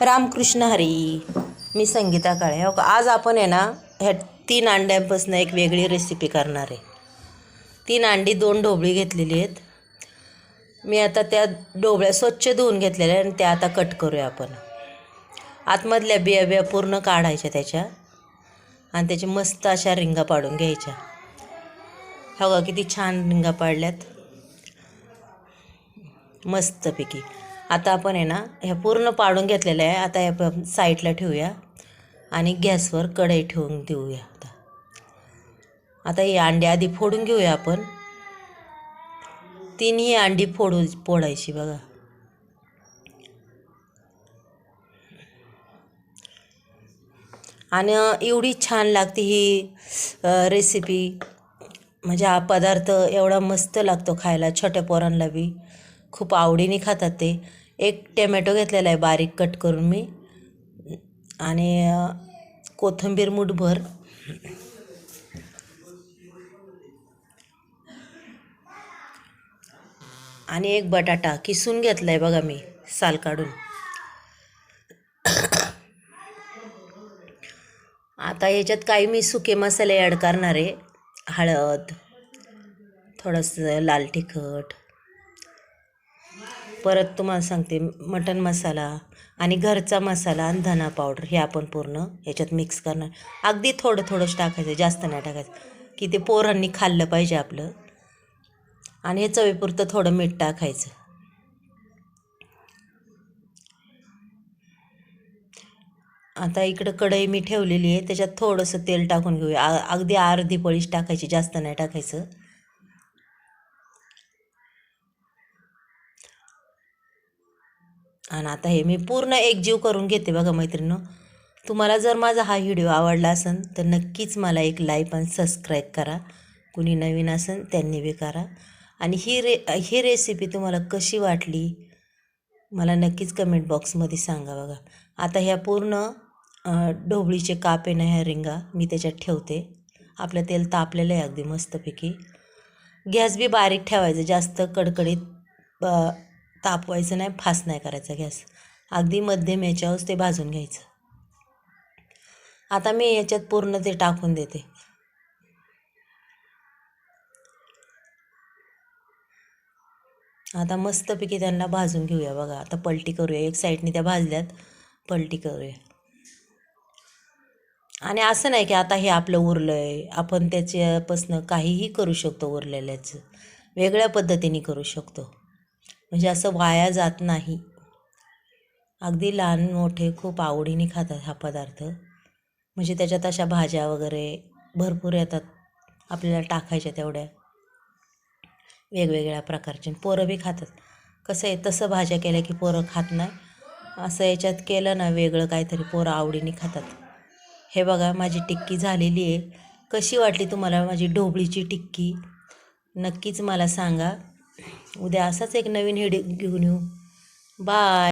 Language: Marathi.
रामकृष्ण हरी. मी संगीता काळे. हो का? आज आपण आहे ना ह्या तीन अंड्यांपासून एक वेगळी रेसिपी करणार आहे. तीन अंडी दोन ढोबळी घेतलेली आहेत. मी आता त्या ढोबळ्या स्वच्छ धुवून घेतलेल्या आणि त्या आता कट करूया आपण. आतमधल्या बिया बिया पूर्ण काढायच्या त्याच्या. आणि त्याची मस्त अशा रिंगा पाडून घ्यायच्या. हो का? किती छान रिंगा पाडल्यात. मस्तपैकी. आता आपण आहे ना ह्या पूर्ण पाडून घेतलेल्या आहे. आता ह्या साईडला ठेवूया आणि गॅसवर कढई ठेवून देऊया आता. आता ही अंडी आधी फोडून घेऊया आपण. तिन्ही अंडी फोडू फोडायची बघा. आणि एवढी छान लागते ही रेसिपी म्हणजे हा पदार्थ एवढा मस्त लागतो खायला छोट्या पोरांना बी. खूप आवडीने खातात ते. एक टॅमॅटो घेतलेला आहे बारीक कट करून मी. आणि कोथिंबीर मुठभर. आणि एक बटाटा किसून घेतला आहे बघा मी साल काढून. आता ह्याच्यात काही मी सुके मसाले ॲड करणार आहे. हळद थोडंसं लाल तिखट. परत तुम्हाला सांगते मटन मसाला आणि घरचा मसाला आणि धना पावडर हे आपण पूर्ण याच्यात मिक्स करणार. अगदी थोडं थोडंच टाकायचं जास्त नाही टाकायचं. की ते पोरांनी खाल्लं पाहिजे आपलं. आणि हे चवीपुरतं थोडं मीठ टाकायचं. आता इकडं कढई मी ठेवलेली आहे त्याच्यात थोडंसं तेल टाकून घेऊया. अगदी अर्धी पळीच टाकायची जास्त नाही टाकायचं. आणि आता हे मी पूर्ण एकजीव करून घेते बघा मैत्रिणी तुम्हाला जर माझा हा व्हिडिओ आवडला असेल तर नक्कीच मला एक लाईक आणि सबस्क्राईब करा. कुणी नवीन असेल त्यांनी बी करा. आणि ही रे ही रेसिपी तुम्हाला कशी वाटली मला नक्कीच कमेंट बॉक्समध्ये सांगा बघा. आता ह्या पूर्ण ढोबळीचे काप आहे ना ह्या रिंगा मी त्याच्यात ठेवते. आपलं तेल तापलेलं आहे अगदी मस्तपैकी. गॅस बी बारीक ठेवायचं जास्त कडकडीत तापवायचं नाही फास नाही करायचा गॅस. अगदी मध्यम याच्यावरच ते भाजून घ्यायचं. आता मी याच्यात पूर्ण ते टाकून देते. आता मस्तपैकी त्यांना भाजून घेऊया बघा. आता पलटी करूया. एक साईडने त्या भाजल्यात पलटी करूया. आणि असं नाही की आता हे आपलं उरलं आहे आपण त्याच्यापासनं काहीही करू शकतो उरलेल्याचं. वेगळ्या पद्धतीने करू शकतो. म्हणजे असं वाया जात नाही. अगदी लहान मोठे खूप आवडीने खातात हा पदार्थ. म्हणजे त्याच्यात अशा भाज्या वगैरे भरपूर येतात आपल्याला टाकायच्या तेवढ्या. वेगवेगळ्या प्रकारचे. पोरं बी खातात. कसं आहे तसं भाज्या केल्या की पोरं खात नाही. असं याच्यात केलं ना वेगळं काहीतरी पोरं आवडीने खातात. हे बघा माझी टिक्की झालेली आहे. कशी वाटली तुम्हाला माझी ढोबळीची टिक्की? नक्कीच मला सांगा. उद्या असाच एक नवीन हिडी घेऊन येऊ. बाय.